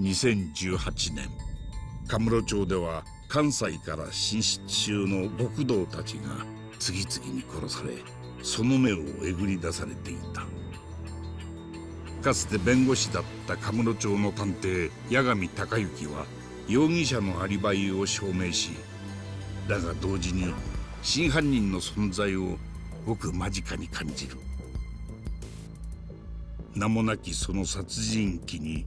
2018年カムロ町では関西から進出中の極道たちが次々に殺されその目をえぐり出されていた。かつて弁護士だったカムロ町の探偵八神隆之は容疑者のアリバイを証明しだが同時に真犯人の存在をごく間近に感じる。名もなきその殺人鬼に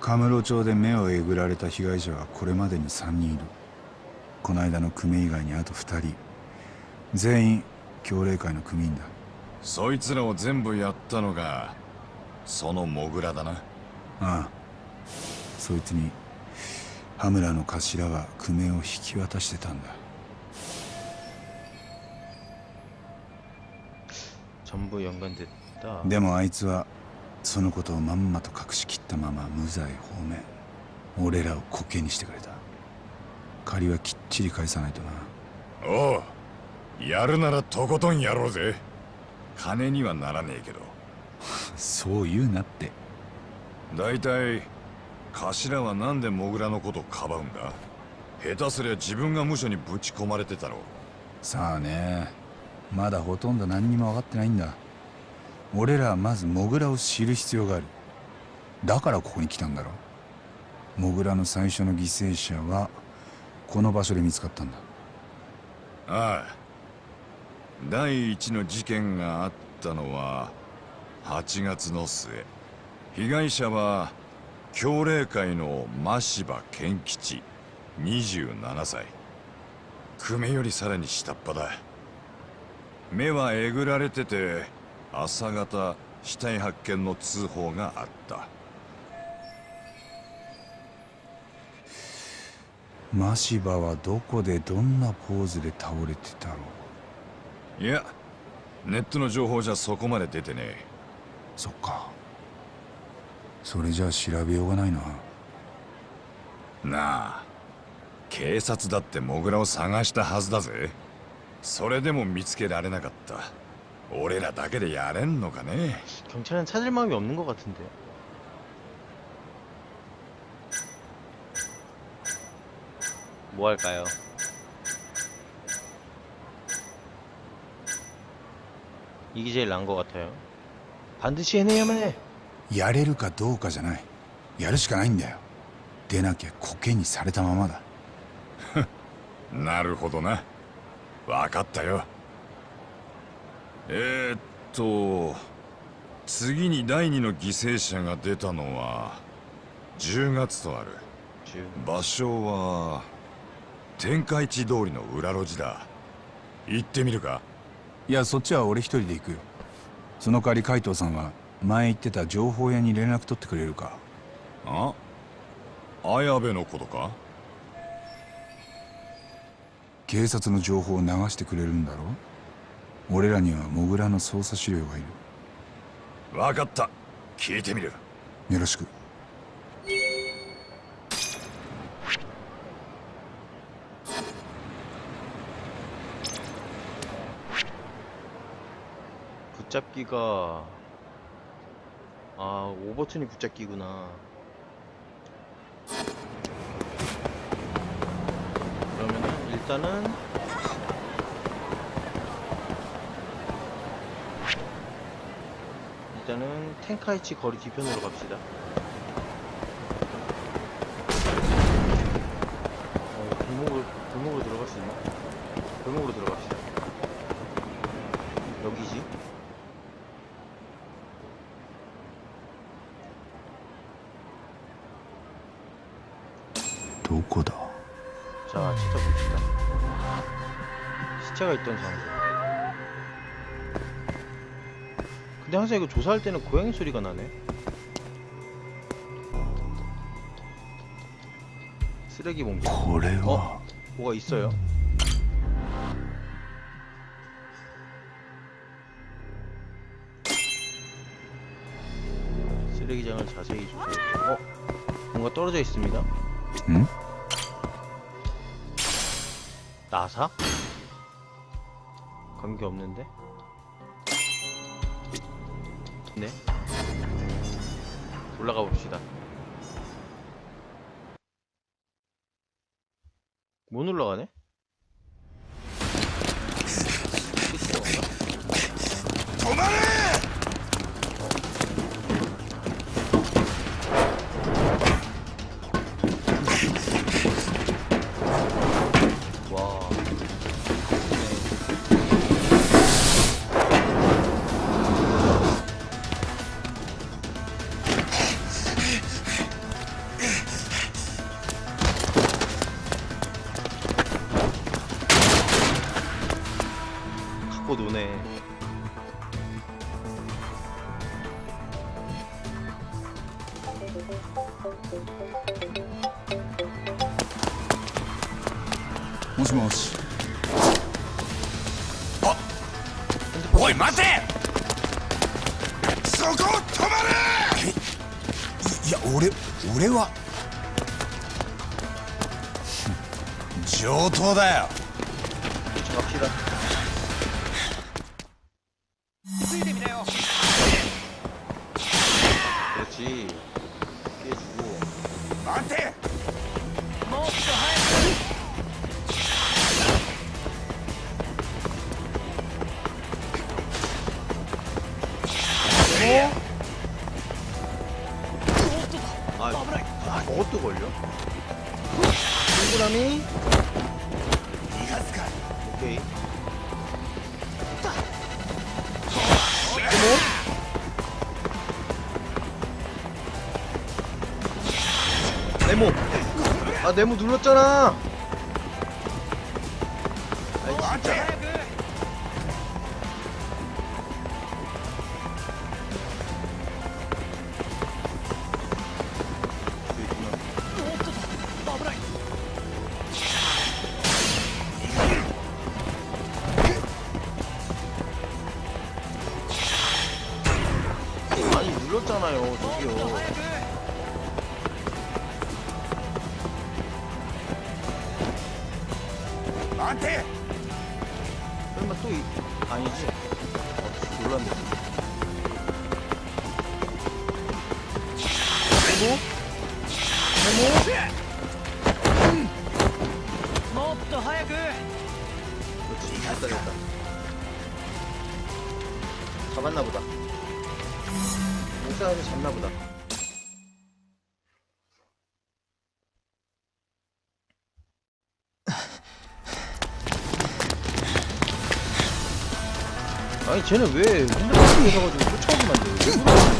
神室町で目をえぐられた被害者はこれまでに3人いる。この間の組以外にあと2人。全員協力会の組員だ。そいつらを全部やったのがそのモグラだな。ああ。そいつに羽村の頭は久米を引き渡してたんだ。でもあいつはそのことをまんまと隠しきったまま無罪放免。俺らを滑稽にしてくれた。借りはきっちり返さないとな。おうやるならとことんやろうぜ。金にはならねえけど。そう言うなって。大体頭はなんでモグラのことかばうんだ？下手すりゃ自分が無所にぶち込まれてたろさあねまだほとんど何にも分かってないんだ俺らはまずモグラを知る必要がある。だからここに来たんだろ。モグラの最初の犠牲者はこの場所で見つかったんだ。ああ。第一の事件があったのは8月の末。被害者は協励会の真柴健吉。27歳。久米よりさらに下っ端だ。目はえぐられてて朝方死体発見の通報があった。マシバはどこでどんなポーズで倒れてたろう。いやネットの情報じゃそこまで出てねえ。そっか。それじゃあ調べようがないな。なあ警察だってモグラを探したはずだぜ。それでも見つけられなかった俺らだけでやれんのかね 경찰은 찾을 마음이 없는 것 같은데 뭐 할까요? 이게 제일 나은 것 같아요 반드시 해내야만 해 やれるかどうかじゃないやるしかないんだよでなきゃコケにされたままだなるほどな分かったよ えー、っと次に第二の犠牲者が出たのは10月とある。주-場所は天下一通りの裏路地だ。行ってみるか。いやそっちは俺一人で行くよ。その代わり海藤さんは前言ってた情報屋に連絡取ってくれるか。あ綾部のことか？警察の情報を流してくれるんだろ俺らにはモグラの捜査資料がい分かった聞いてみるるよろしく 붙잡기가 아 오버튼이 붙잡기구나 그러면은 일단은 일단은 텐카이치 거리 뒤편으로 갑시다. 어, 골목으로, 골목으로 들어갈 수 있나? 골목으로 들어갑시다. 여기지? 도코다 자 찾아봅시다. 시체가 있던 장소. 항상 이거 조사할 때는 고양이 소리가 나네 쓰레기 봉투 고래와 어? 뭐가 있어요? 쓰레기장을 자세히 주세요 어? 뭔가 떨어져 있습니다 응? 나사? 관계 없는데? 네. 올라가 봅시다. 못 올라가네? おい待て！そこ止まれ！いや俺俺は。上等だよ 아 네모 눌렀잖아. 아이 진짜. 아니 쟤는 왜 핸드폰 해가지고 쫓아오기만 돼?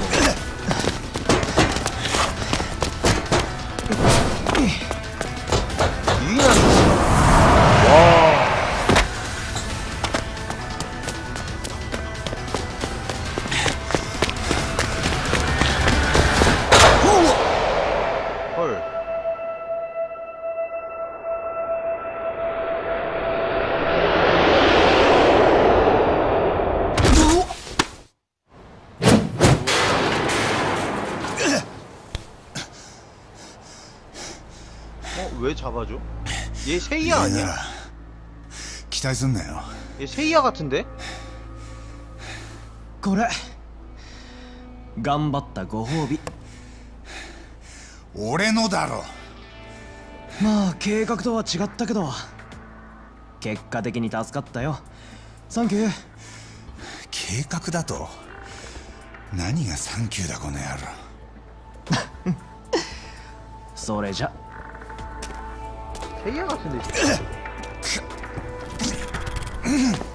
얘 세이야 아니야? 期待すんなよ 얘 세이야 같은데? これ頑張ったご褒美俺のだろまあ計画とは違ったけど結果的に助かったよサンキュー計画だと何がサンキューだこの野郎それじゃ 세이야 같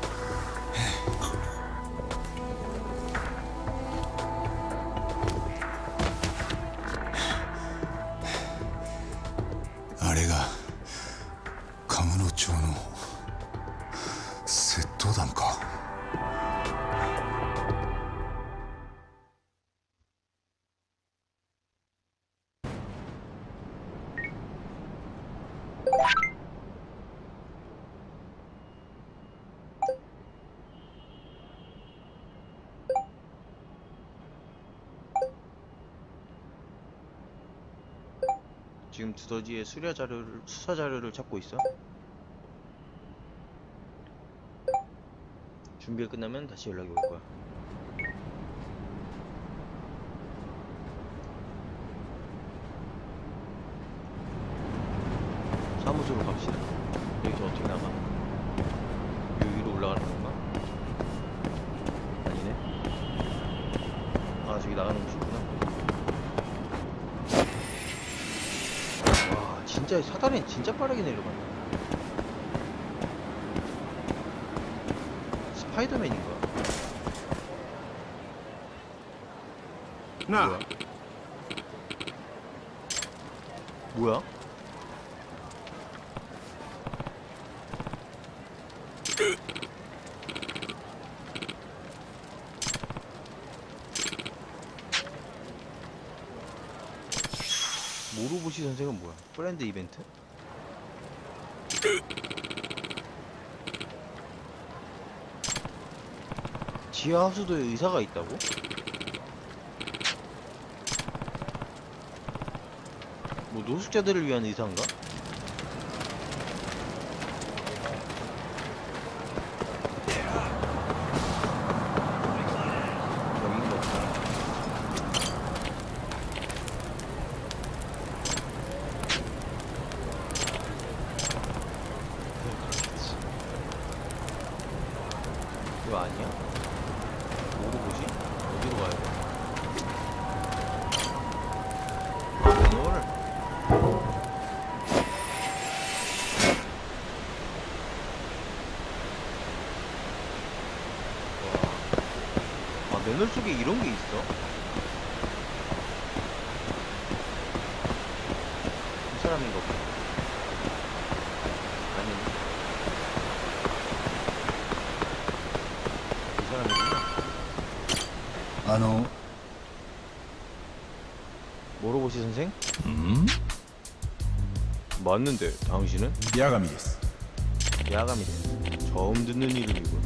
지금 두더지의 수려 자료를 수사 자료를 찾고 있어. 준비가 끝나면 다시 연락이 올 거야. 사무소로 갑시다. 여기서 어떻게 나가? 여기로 올라가는 건가? 아니네. 아 저기 나가는 곳이구나. 와 진짜 사다리 진짜 빠르게 내려간다. 스파이더맨인가?なあ 뭐야? 모로보시 선생은 뭐야? 브랜드 이벤트? 지하 하수도에 의사가 있다고? 뭐 노숙자들을 위한 의사인가? 와. 아, 맨홀 속에 이런 게 있어? 이 사람인가 보다. 아니. 이 사람이구나. あの 모로보시 선생? 맞는데, 당신은? 八神です 야감이래. 처음 듣는 이름이군.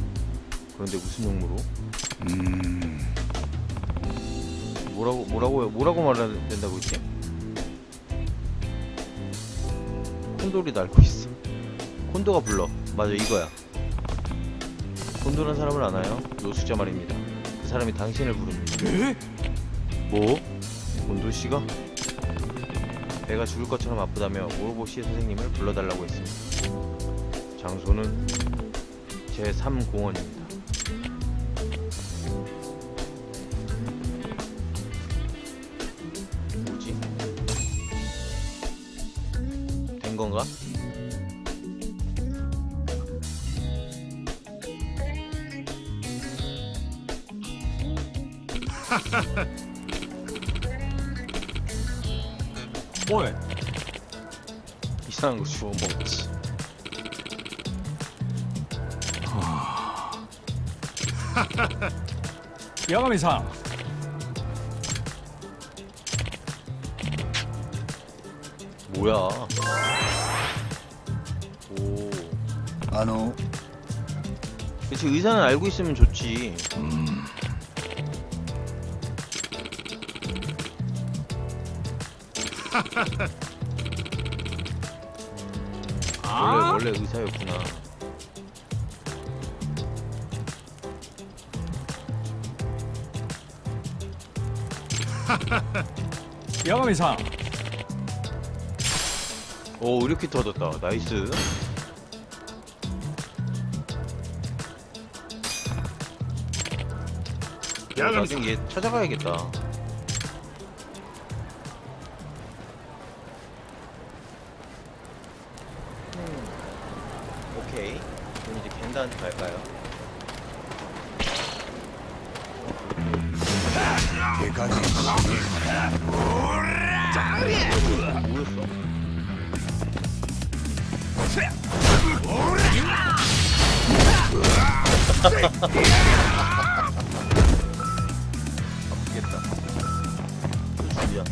그런데 무슨 용무로? うーん 뭐라고 뭐라고 뭐라고 말해야 된다고 했지? 콘돌이 날고 있어. 콘도가 불러. 맞아 이거야. 콘도라는 사람을 아나요? 노숙자 말입니다. 그 사람이 당신을 부릅니다. 뭐? 콘도 씨가? 배가 죽을 것처럼 아프다며 모로보시 선생님을 불러달라고 했습니다. 장소는 제3공원입니다. 시원한 거 주워 먹지. 야감이상 아. 뭐야? 오. あの 그치 의사는 알고 있으면 좋지. 음. 원래, 아. 원래 의사였구나. 야감 이상. 오, 의료키 터졌다. 나이스. 야감 나중에 얘 찾아가야겠다. 아프겠다. 또 준비야.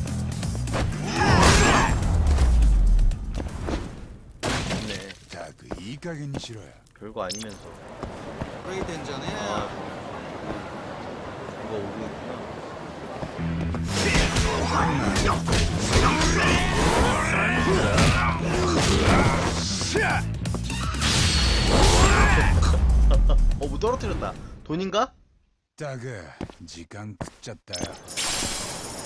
좋네. えたくいい加減にしろよ 별거 아니면서. 吹いてんじゃねえ 아, よ 이거 오고 있구나. 뭐 떨어뜨렸다. 돈인가? ったく時間食っちゃったよ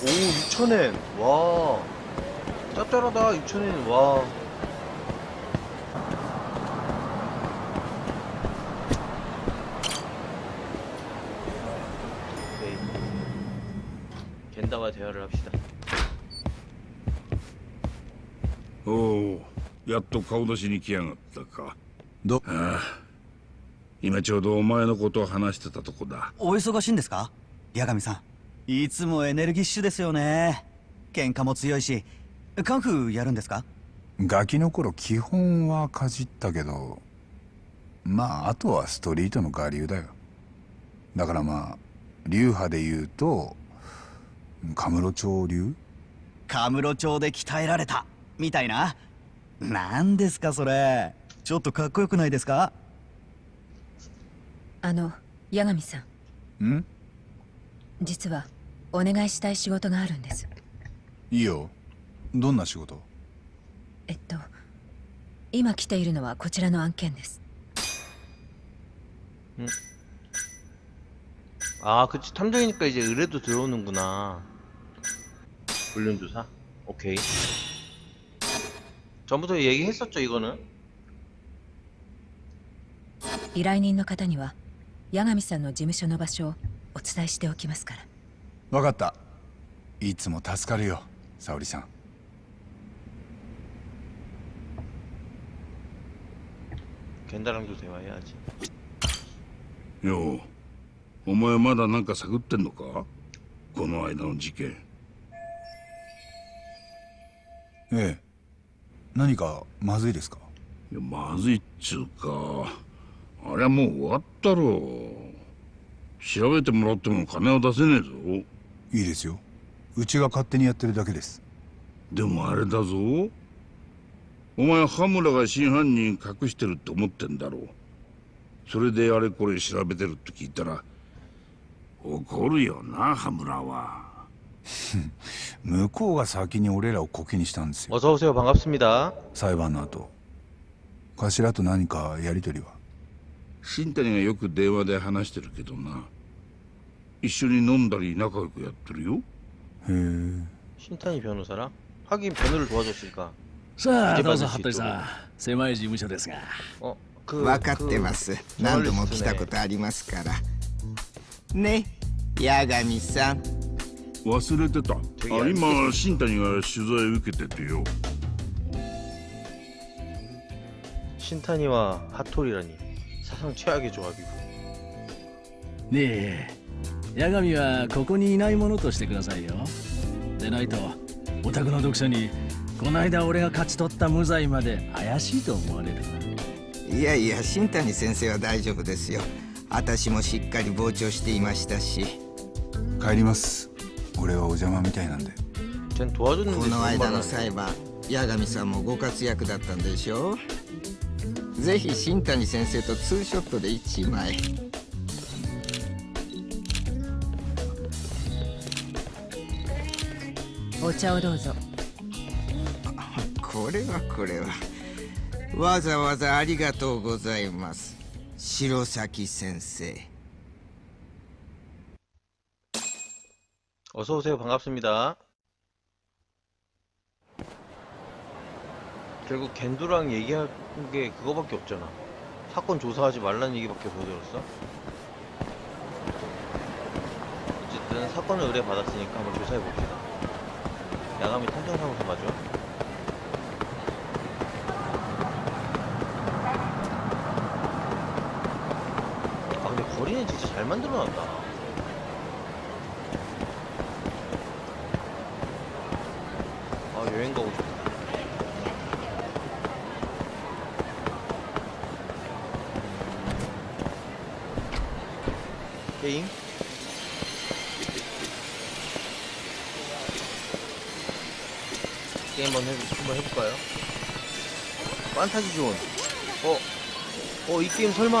오, 6천엔. 와. 짭짤하다, 6천엔. 와. 오케이. 겐다와 대화를 합시다. おおやっと顔出しに来やがったかどああ 今ちょうどお前のことを話してたとこだ。お忙しいんですか？八神さん。いつもエネルギッシュですよね。喧嘩も強いし。カンフーやるんですか？ガキの頃基本はかじったけどまああとはストリートの我流だよ。だからまあ流派で言うとカムロ町流？カムロ町で鍛えられた。みたいな。何ですかそれ。ちょっとかっこよくないですか？あの八神さんん実はお願いしたい仕事があるんですいいよどんな仕事えっと今来ているのはこちらの案件です 아, 그치. 탐정이니까 이제 의뢰도 들어오는구나. 불륜조사? 오케이. 전부터 얘기했었죠, 이거는. 依頼人の方には 八神さんの事務所の場所をお伝えしておきますから。分かった。いつも助かるよ沙織さん。よう。お前まだ何か探ってんのか？この間の事件。ええ。何かまずいですか？いやまずいっちゅうか。あれはもう終わったろ調べてもらっても金は出せねえぞいいですようちが勝手にやってるだけですでもあれだぞお前羽村が真犯人隠してるって思ってんだろうそれであれこれ調べてるって聞いたら怒るよな羽村は向こうが先に俺らをコケにしたんですよ 어서 오세요. 반갑습니다. 裁判の後頭と何かやりとりは 新谷がよく電話で話してるけどな一緒に飲んだり仲良くやってるよへえ 신탄이 변호사랑? 하긴 변호를 도와줬으니까. さあ一番どうぞ服部の嫉妬さん狭い事務所ですが 어, 그 分かってます 그 何度も来た 저널리스트네. ことありますからね八神さん忘れてたあ今新谷が取材受けててよ 신탄이와 핫토리라니 사상 최악의 조합이고 ねえ八神はここにいないものとしてくださいよでないとオタクの読者にこないだ俺が勝ち取った無罪まで怪しいと思われるいやいや新谷先生は大丈夫ですよ私もしっかり傍聴していましたし帰ります俺はお邪魔みたいなんで 쟨 도와줬는데 この 좋은 間 말 の 하네. 裁判八神さんもご活躍だったんでしょう ぜひ新谷先生とツーショットで一枚お茶をどうぞこれはこれはわざわざありがとうございます白崎先生 어서 오세요. 반갑습니다. 결국 겐두랑 얘기한 게 그거밖에 없잖아. 사건 조사하지 말라는 얘기밖에 못 들었어. 어쨌든 사건을 의뢰 받았으니까 한번 조사해 봅시다. 야감이 탐정사무소 맞아? 아 근데 거리는 진짜 잘 만들어놨다. 아 여행 가고 싶다. 게임? 게임 한번, 해, 한번 해볼까요? 판타지 존. 어? 어, 이 게임 설마.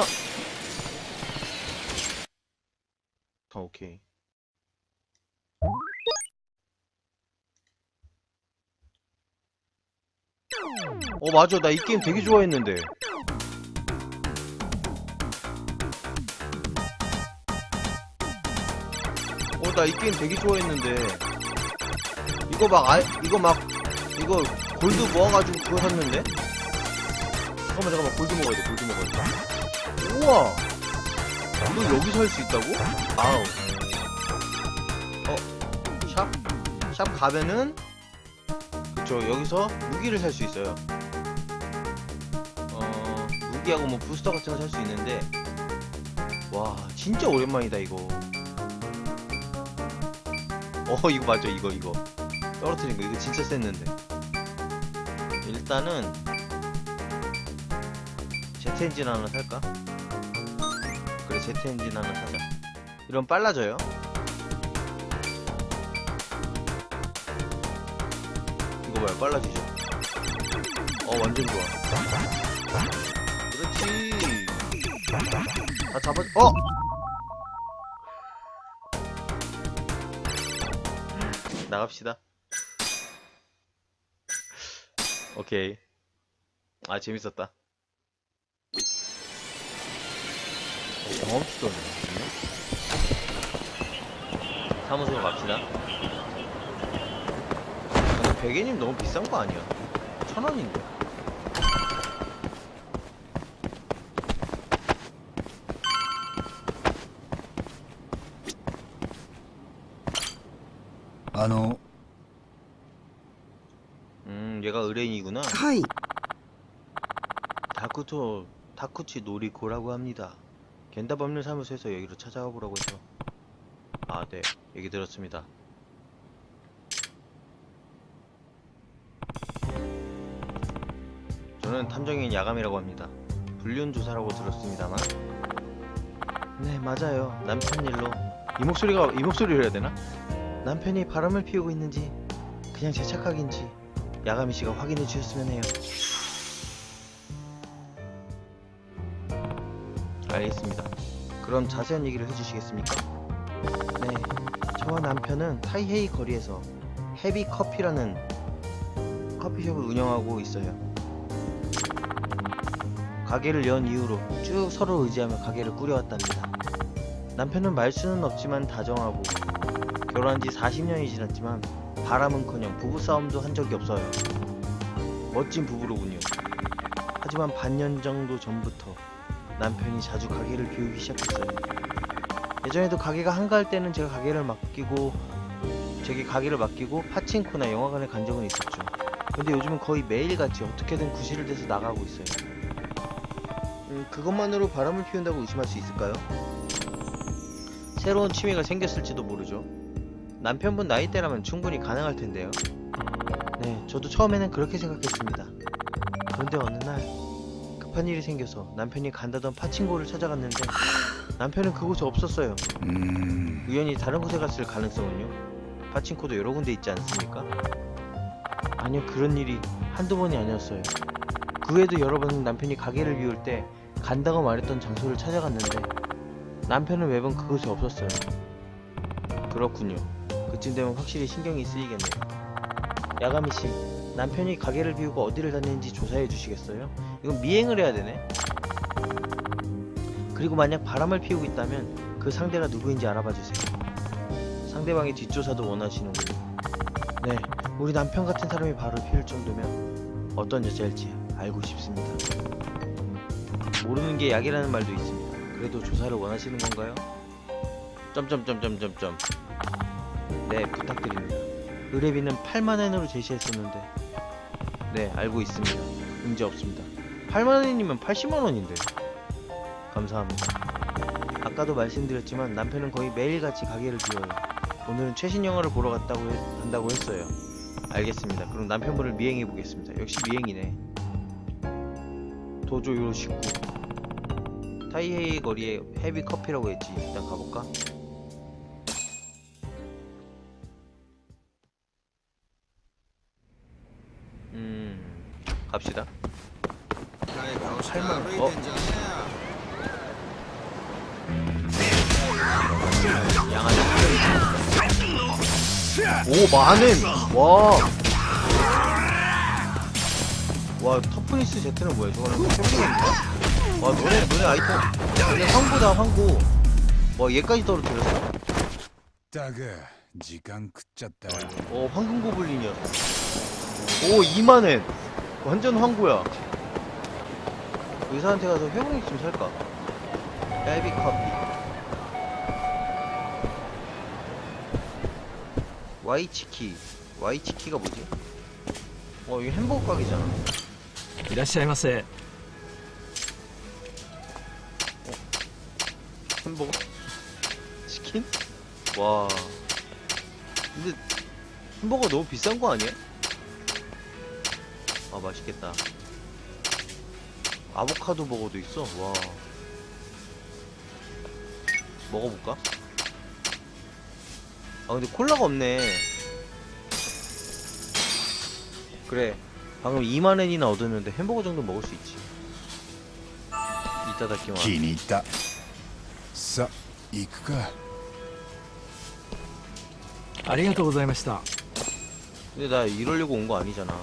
아, 오케이. 어 맞아 나 이 게임 되게 좋아했는데 어 나 이 게임 되게 좋아했는데 이거 막 아, 이거 막 이거 골드 모아가지고 그거 샀는데 잠깐만 잠깐만. 골드 먹어야 돼 골드 먹어야 돼. 우와! 이거 여기서 할 수 있다고? 아우 어? 샵? 샵 가면은 그쵸 여기서 무기를 살 수 있어요. 어 무기하고 뭐 부스터 같은 거 살 수 있는데. 와 진짜 오랜만이다 이거. 어 이거 맞아 이거 이거. 떨어뜨린 거. 이거 진짜 셌는데. 일단은 엔진 하나 살까? 그래 제트 엔진 하나 사자 이런 빨라져요. 이거 봐요 빨라지죠? 어 완전 좋아. 그렇지. 아 잡아 어! 나갑시다. 오케이. 아 재밌었다 경험치도 없네. 사무소로 갑시다. 아니, 백엔님 너무 비싼 거 아니야? 천 원인데. 아노. 음, 얘가 의뢰인이구나. はい。 다쿠토 다쿠치 노리코라고 합니다. 겐다 법률 사무소에서 여기로 찾아와 보라고 해서. 아, 네. 얘기 들었습니다. 저는 탐정인 야감이라고 합니다. 불륜 조사라고 들었습니다만. 네, 맞아요. 남편 일로 이 목소리가 이 목소리로 해야 되나? 남편이 바람을 피우고 있는지 그냥 제 착각인지 야가미 씨가 확인해 주셨으면 해요. 알겠습니다. 그럼 자세한 얘기를 해주시겠습니까? 네, 저와 남편은 타이헤이 거리에서 헤비 커피라는 커피숍을 운영하고 있어요. 가게를 연 이후로 쭉 서로 의지하며 가게를 꾸려왔답니다. 남편은 말수는 없지만 다정하고 결혼한 지 40년이 지났지만 바람은커녕 부부싸움도 한 적이 없어요. 멋진 부부로군요. 하지만 반년 정도 전부터 남편이 자주 가게를 비우기 시작했어요. 예전에도 가게가 한가할 때는 제가 가게를 맡기고 제게 가게를 맡기고 파친코나 영화관에 간 적은 있었죠. 근데 요즘은 거의 매일같이 어떻게든 구실을 대서 나가고 있어요. 음, 그것만으로 바람을 피운다고 의심할 수 있을까요? 새로운 취미가 생겼을지도 모르죠. 남편분 나이대라면 충분히 가능할 텐데요. 네, 저도 처음에는 그렇게 생각했습니다. 그런데 어느 날 급한 일이 생겨서 남편이 간다던 파친코를 찾아갔는데 남편은 그곳에 없었어요. うーん 우연히 다른 곳에 갔을 가능성은요? 파친코도 여러 군데 있지 않습니까? 아니요, 그런 일이 한두 번이 아니었어요. 그 외에도 여러 번 남편이 가게를 비울 때 간다고 말했던 장소를 찾아갔는데 남편은 매번 그곳에 없었어요. 그렇군요. 그쯤 되면 확실히 신경이 쓰이겠네요. 야가미 씨, 남편이 가게를 비우고 어디를 다니는지 조사해 주시겠어요? 이건 미행을 해야 되네. 그리고 만약 바람을 피우고 있다면 그 상대가 누구인지 알아봐 주세요. 상대방의 뒷조사도 원하시는군요. 네, 우리 남편 같은 사람이 바로 피울 정도면 어떤 여자일지 알고 싶습니다. 모르는 게 약이라는 말도 있습니다. 그래도 조사를 원하시는 건가요? 점점점점점점. 네, 부탁드립니다. 의뢰비는 8만엔으로 제시했었는데. 네, 알고 있습니다. 문제 없습니다. 8만엔이면 80만원인데. 감사합니다. 아까도 말씀드렸지만 남편은 거의 매일같이 가게를 비워요. 오늘은 최신 영화를 보러 갔다고 해- 간다고 했어요. 알겠습니다. 그럼 남편분을 미행해 보겠습니다. 역시 미행이네. 도조 요로시쿠. 타이헤이 거리에 헤비 커피라고 했지. 일단 가볼까? 誰か押して팔만歩いてんじゃねえよ 양아지. 오, 만엔! 와! 와 터프니스 제트는 뭐야 저거는 캠핑인가? 와 너네 너네 아이템 너네 황구다 황구 와 얘까지 떨어뜨렸어? だが時間食っちゃったわ 어 황금 고블린이야 오 2만엔 완전 황구야 의사한테 가서 회복력 좀 살까? 헤비 커피 와이치키 와이치키가 뭐지? 어 이거 햄버거 가게잖아 いらっしゃいませ 햄버거? 치킨? 와 근데 햄버거 너무 비싼 거 아니야? 아 맛있겠다 아보카도 버거도 있어 와 먹어볼까? 아 근데 콜라가 없네 그래 방금 2만엔이나 얻었는데 햄버거 정도 먹을 수 있지 이따다키마 気に入ったさ行くかありがとうございました 근데 나 이러려고 온 거 아니잖아.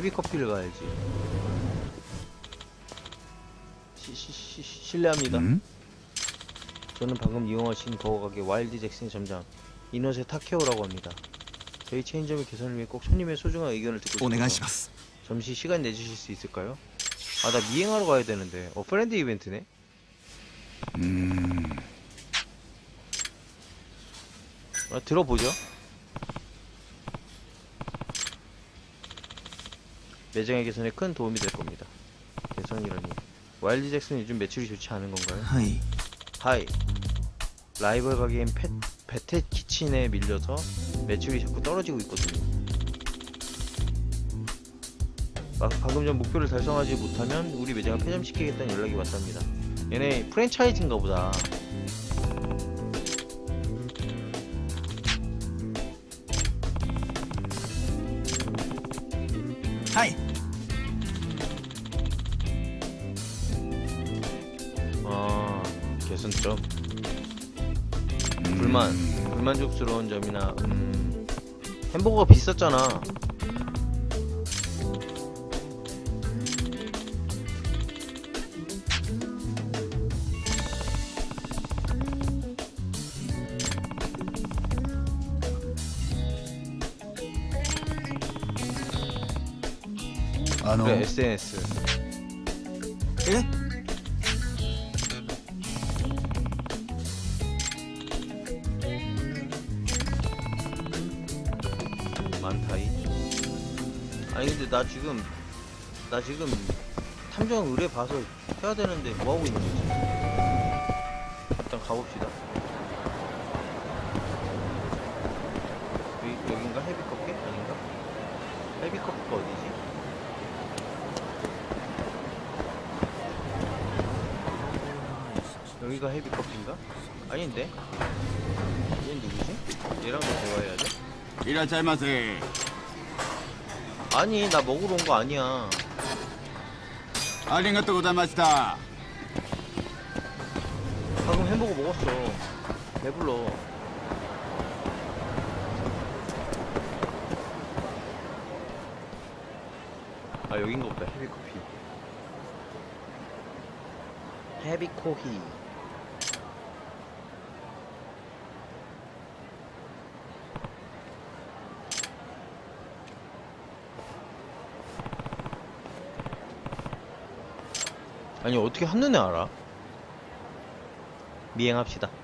헤비커피를 가야지. 시, 시, 시, 실례합니다. 음? 저는 방금 이용하신 거가게 와일드 잭슨 점장 이너세 타케오라고 합니다. 저희 체인점의 개선을 위해 꼭 손님의 소중한 의견을 듣고 오네가시마스. 잠시 시간 내주실 수 있을까요? 아 나 미행하러 가야 되는데. 어 프렌드 이벤트네. 음... 아, 들어보죠. 매장의 개선에 큰 도움이 될 겁니다. 개선이라니. 와일드 잭슨 요즘 매출이 좋지 않은 건가요? はい 하이. 라이벌 가게인 페, 베테 키친에 밀려서 매출이 자꾸 떨어지고 있거든요. 아, 방금 전 목표를 달성하지 못하면 우리 매장을 폐점시키겠다는 연락이 왔답니다. 얘네 프랜차이즈인가 보다. はい 아, 개선점. 불만, 불만족스러운 점이나, 음, 햄버거가 비쌌잖아. 아, 너. 네, SNS. 예? 많다이. 아니 근데 나 지금 나 지금 탐정 의뢰 봐서 해야 되는데 뭐 하고 있는 거지? 일단 가봅시다. 여기, 여긴가? 헤비컵게? 아닌가? 헤비컵게 어디? 여기가 헤비커피인가? 아닌데? 얘 누구지? 얘랑 뭐 대화해야 돼? 이라 잘마세 아니 나 먹으러 온 거 아니야 아링가또 고다마시다 방금 햄버거 먹었어 배불러 아 여긴가 보다 헤비커피 헤비코히 아니 어떻게 한눈에 알아? 미행합시다